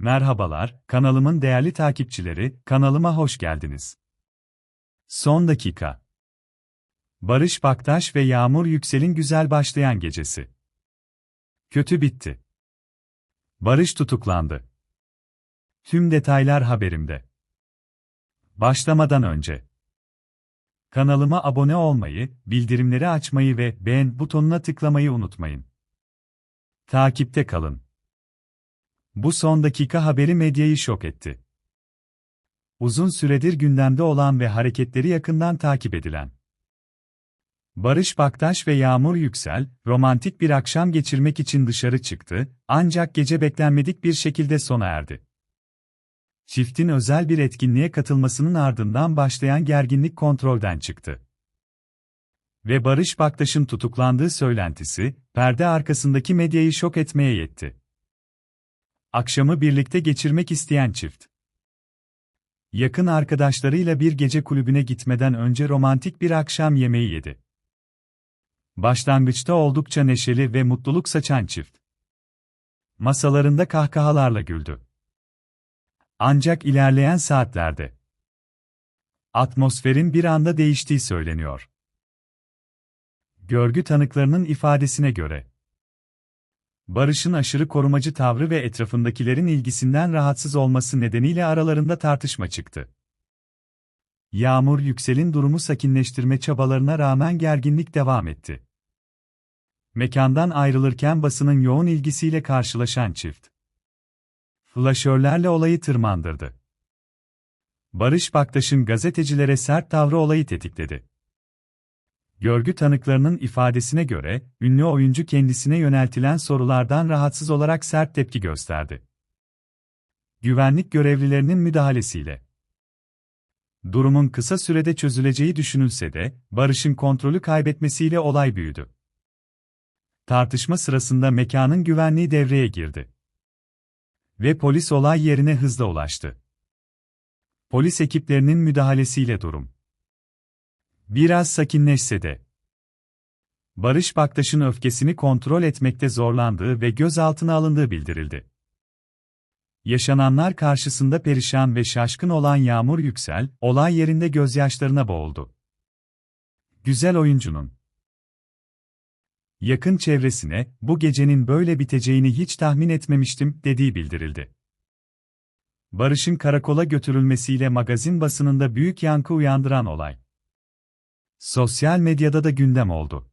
Merhabalar, kanalımın değerli takipçileri, kanalıma hoş geldiniz. Son dakika. Barış Baktaş ve Yağmur Yüksel'in güzel başlayan gecesi. Kötü bitti. Barış tutuklandı. Tüm detaylar haberimde. Başlamadan önce kanalıma abone olmayı, bildirimleri açmayı ve beğen butonuna tıklamayı unutmayın. Takipte kalın. Bu son dakika haberi medyayı şok etti. Uzun süredir gündemde olan ve hareketleri yakından takip edilen Barış Baktaş ve Yağmur Yüksel, romantik bir akşam geçirmek için dışarı çıktı, ancak gece beklenmedik bir şekilde sona erdi. Çiftin özel bir etkinliğe katılmasının ardından başlayan gerginlik kontrolden çıktı. Ve Barış Baktaş'ın tutuklandığı söylentisi, perde arkasındaki medyayı şok etmeye yetti. Akşamı birlikte geçirmek isteyen çift. Yakın arkadaşlarıyla bir gece kulübüne gitmeden önce romantik bir akşam yemeği yedi. Başlangıçta oldukça neşeli ve mutluluk saçan çift. Masalarında kahkahalarla güldü. Ancak ilerleyen saatlerde atmosferin bir anda değiştiği söyleniyor. Görgü tanıklarının ifadesine göre Barış'ın aşırı korumacı tavrı ve etrafındakilerin ilgisinden rahatsız olması nedeniyle aralarında tartışma çıktı. Yağmur Yüksel'in durumu sakinleştirme çabalarına rağmen gerginlik devam etti. Mekandan ayrılırken basının yoğun ilgisiyle karşılaşan çift. Flaşörlerle olayı tırmandırdı. Barış Baktaş'ın gazetecilere sert tavrı olayı tetikledi. Görgü tanıklarının ifadesine göre, ünlü oyuncu kendisine yöneltilen sorulardan rahatsız olarak sert tepki gösterdi. Güvenlik görevlilerinin müdahalesiyle Durumun kısa sürede çözüleceği düşünülse de, Barış'ın kontrolü kaybetmesiyle olay büyüdü. Tartışma sırasında mekanın güvenliği devreye girdi. Ve polis olay yerine hızla ulaştı. Polis ekiplerinin müdahalesiyle durum Biraz sakinleşse de. Barış Baktaş'ın öfkesini kontrol etmekte zorlandığı ve gözaltına alındığı bildirildi. Yaşananlar karşısında perişan ve şaşkın olan Yağmur Yüksel, olay yerinde gözyaşlarına boğuldu. Güzel oyuncunun yakın çevresine, bu gecenin böyle biteceğini hiç tahmin etmemiştim, dediği bildirildi. Barış'ın karakola götürülmesiyle magazin basınında büyük yankı uyandıran olay. Sosyal medyada da gündem oldu.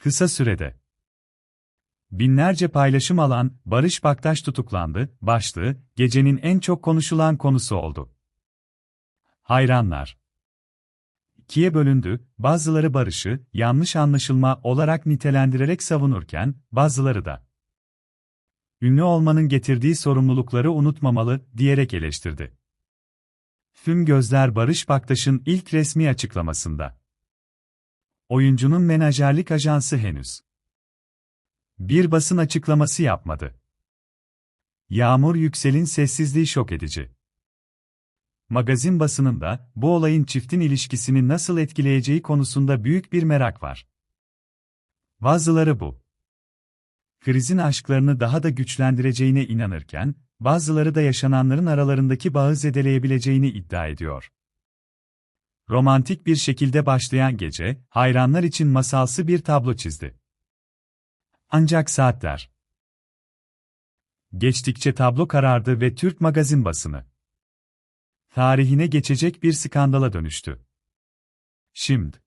Kısa sürede binlerce paylaşım alan Barış Baktaş tutuklandı başlığı gecenin en çok konuşulan konusu oldu. Hayranlar ikiye bölündü, bazıları Barış'ı yanlış anlaşılma olarak nitelendirerek savunurken, bazıları da ünlü olmanın getirdiği sorumlulukları unutmamalı diyerek eleştirdi. Tüm gözler Barış Baktaş'ın ilk resmi açıklamasında. Oyuncunun menajerlik ajansı henüz bir basın açıklaması yapmadı. Yağmur Yüksel'in sessizliği şok edici. Magazin basınında bu olayın çiftin ilişkisini nasıl etkileyeceği konusunda büyük bir merak var. Bazıları bu krizin aşklarını daha da güçlendireceğine inanırken, bazıları da yaşananların aralarındaki bağı zedeleyebileceğini iddia ediyor. Romantik bir şekilde başlayan gece, hayranlar için masalsı bir tablo çizdi. Ancak saatler geçtikçe tablo karardı ve Türk magazin basını tarihine geçecek bir skandala dönüştü. Şimdi